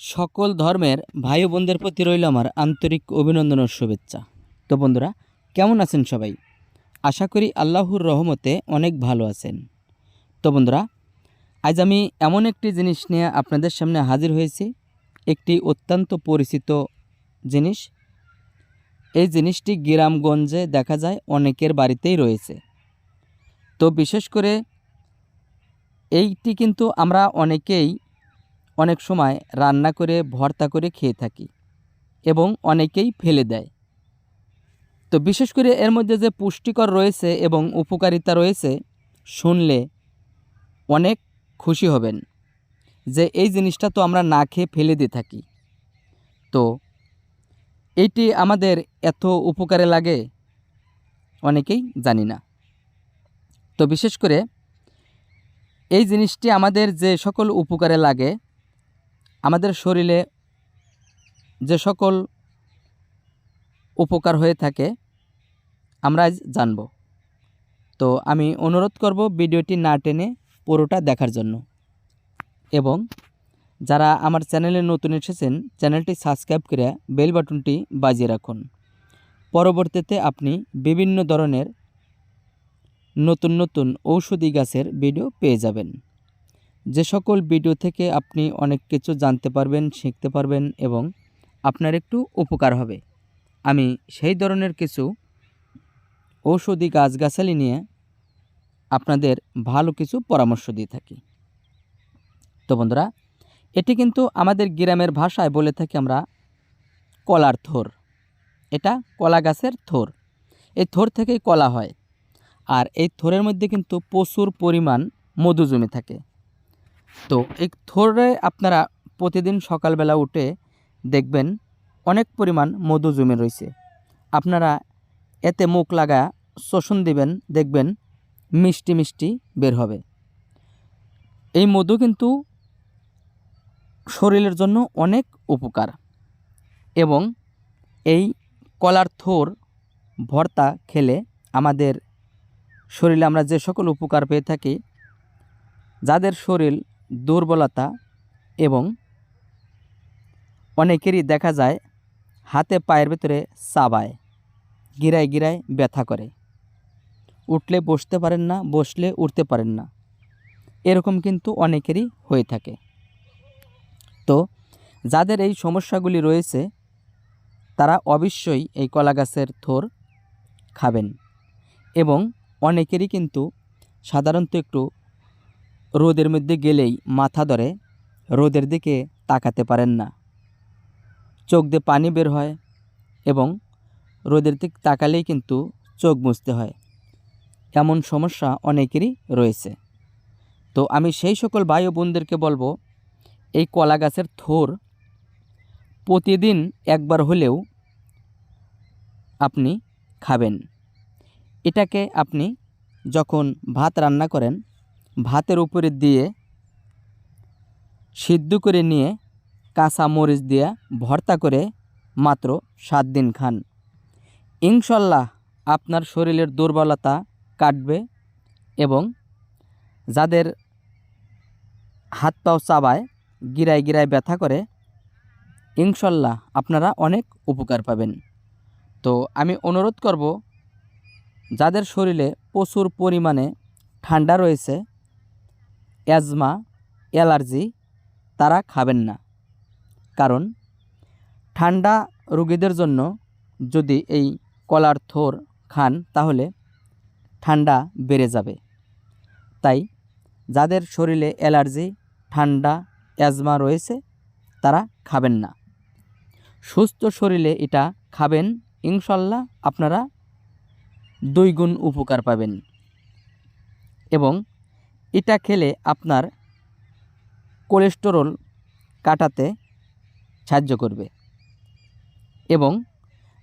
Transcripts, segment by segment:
সকল ধর্মের ভাই বোনদের প্রতি রইল আমার আন্তরিক অভিনন্দন ও শুভেচ্ছা। তো বন্ধুরা, কেমন আছেন সবাই? আশা করি আল্লাহর রহমতে অনেক ভালো আছেন। তো বন্ধুরা, আজ আমি এমন একটি জিনিস নিয়ে আপনাদের সামনে হাজির হয়েছি। একটি অত্যন্ত পরিচিত জিনিস। এই জিনিসটি গ্রামগঞ্জে দেখা যায়, অনেকের বাড়িতেই রয়েছে। তো বিশেষ করে এইটি কিন্তু আমরা অনেকেই অনেক সময় রান্না করে, ভর্তা করে খেয়ে থাকি এবং অনেকেই ফেলে দেয়। তো বিশেষ করে এর মধ্যে যে পুষ্টিকর রয়েছে এবং উপকারিতা রয়েছে, শুনলে অনেক খুশি হবেন যে এই জিনিসটা তো আমরা না খেয়ে ফেলে দিয়ে থাকি। তো এইটি আমাদের এত উপকারে লাগে? অনেকেই জানি না। তো বিশেষ করে এই জিনিসটি আমাদের যে সকল উপকারে লাগে আমাদের শরীরে যে সকল উপকার হয়ে থাকে, আমরা আজ জানব। তো আমি অনুরোধ করব ভিডিওটি না টেনে পুরোটা দেখার জন্য। এবং যারা আমার চ্যানেলে নতুন এসেছেন, চ্যানেলটি সাবস্ক্রাইব করে বেল বাটনটি বাজিয়ে রাখুন। পরবর্তীতে আপনি বিভিন্ন ধরনের নতুন নতুন ঔষধি গাছের ভিডিও পেয়ে যাবেন। যে সকল ভিডিও থেকে আপনি অনেক কিছু জানতে পারবেন, শিখতে পারবেন এবং আপনার একটু উপকার হবে। আমি সেই ধরনের কিছু ঔষধি গাছগাছালি নিয়ে আপনাদের ভালো কিছু পরামর্শ দিয়ে থাকি। তো বন্ধুরা, এটি কিন্তু আমাদের গ্রামের ভাষায় বলে থাকি আমরা কলার থোর। এটা কলা গাছের থোর। এই থোর থেকেই কলা হয়। আর এই থোরের মধ্যে কিন্তু প্রচুর পরিমাণ মধু জমে থাকে। তো এই থোরে আপনারা প্রতিদিন সকালবেলা উঠে দেখবেন অনেক পরিমাণ মধু জমে রয়েছে। আপনারা এতে মুখ লাগা শোষণ দিবেন, দেখবেন মিষ্টি মিষ্টি বের হবে। এই মধু কিন্তু শরীরের জন্য অনেক উপকার এবং এই কলার থোর, ভর্তা খেলে আমাদের শরীরে আমরা যে সকল উপকার পেয়ে থাকি, যাদের শরীর দুর্বলতা এবং অনেকেরই দেখা যায় হাতে পায়ের ভেতরে চাবায়, গিরায় গিরায় ব্যথা করে। উঠলে বসতে পারেন না, বসলে উঠতে পারেন না। এরকম কিন্তু অনেকেরই হয়ে থাকে। তো যাদের এই সমস্যাগুলি রয়েছে, তারা অবশ্যই এই কলা গাছের থোর খাবেন এবং অনেকেরই কিন্তু সাধারণত একটু রোদের মধ্যে গেলেই মাথা ধরে, রোদের দিকে তাকাতে পারেন না। চোখ দিয়ে পানি বের হয় এবং রোদের দিকে তাকালেই কিন্তু চোখ মুছতে হয়। এমন সমস্যা অনেকেরই রয়েছে। তো আমি সেই সকল ভাই বোনদেরকে বলব, এই কলা গাছের থোর প্রতিদিন একবার হলেও আপনি খাবেন। এটাকে আপনি যখন ভাত রান্না করেন ভাতের উপরে দিয়ে সিদ্ধ করে নিয়ে কাঁচা মরিচ দিয়ে ভর্তা করে মাত্র সাত দিন খান। ইনশাল্লাহ আপনার শরীরের দুর্বলতা কাটবে এবং যাদের হাত পাও চাবায়, গিরায় গিরায় ব্যথা করে, ইনশাল্লাহ আপনারা অনেক উপকার পাবেন। তো আমি অনুরোধ করব, যাদের শরীরে প্রচুর পরিমাণে ঠান্ডা রয়েছে অ্যাজমা, অ্যালার্জি তারা খাবেন না। কারণ ঠান্ডা রোগীদের জন্য যদি এই কলার থোর খান তাহলে ঠান্ডা বেড়ে যাবে। তাই যাদের শরীরে অ্যালার্জি, ঠান্ডা, অ্যাজমা রয়েছে তারা খাবেন না। সুস্থ শরীরে এটা খাবেন, ইনশাল্লাহ আপনারা দুই গুণ উপকার পাবেন এবং এটা খেলে আপনার কোলেস্টেরল কাটাতে সাহায্য করবে। এবং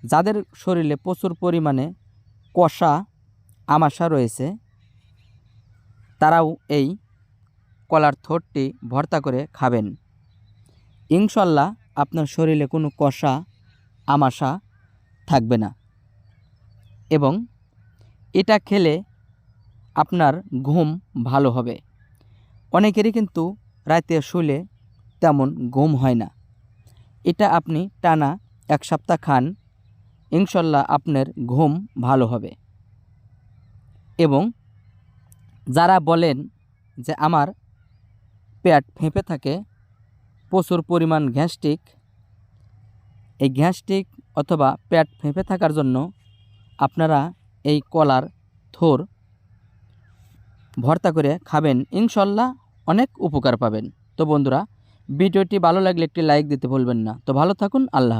যাদের শরীরে প্রচুর পরিমাণে কষা, আমাশা রয়েছে, তারাও এই কলার থোরটি ভর্তা করে খাবেন। ইনশাল্লাহ আপনার শরীরে কোনো কষা, আমাশা থাকবে না। এবং এটা খেলে আপনার ঘুম ভালো হবে। অনেকেরই কিন্তু রাতে শুলে তেমন ঘুম হয় না। এটা আপনি টানা এক সপ্তাহ খান, ইনশাল্লাহ আপনার ঘুম ভালো হবে। এবং যারা বলেন যে আমার পেট ফেঁপে থাকে, প্রচুর পরিমাণ গ্যাস্ট্রিক, এই গ্যাস্ট্রিক অথবা পেট ফেঁপে থাকার জন্য আপনারা এই কলার থোর ভর্তা করে খাবেন, ইনশাল্লাহ অনেক উপকার পাবেন। তো বন্ধুরা, ভিডিওটি ভালো লাগলে একটি লাইক দিতে ভুলবেন না। তো ভালো থাকুন, আল্লাহ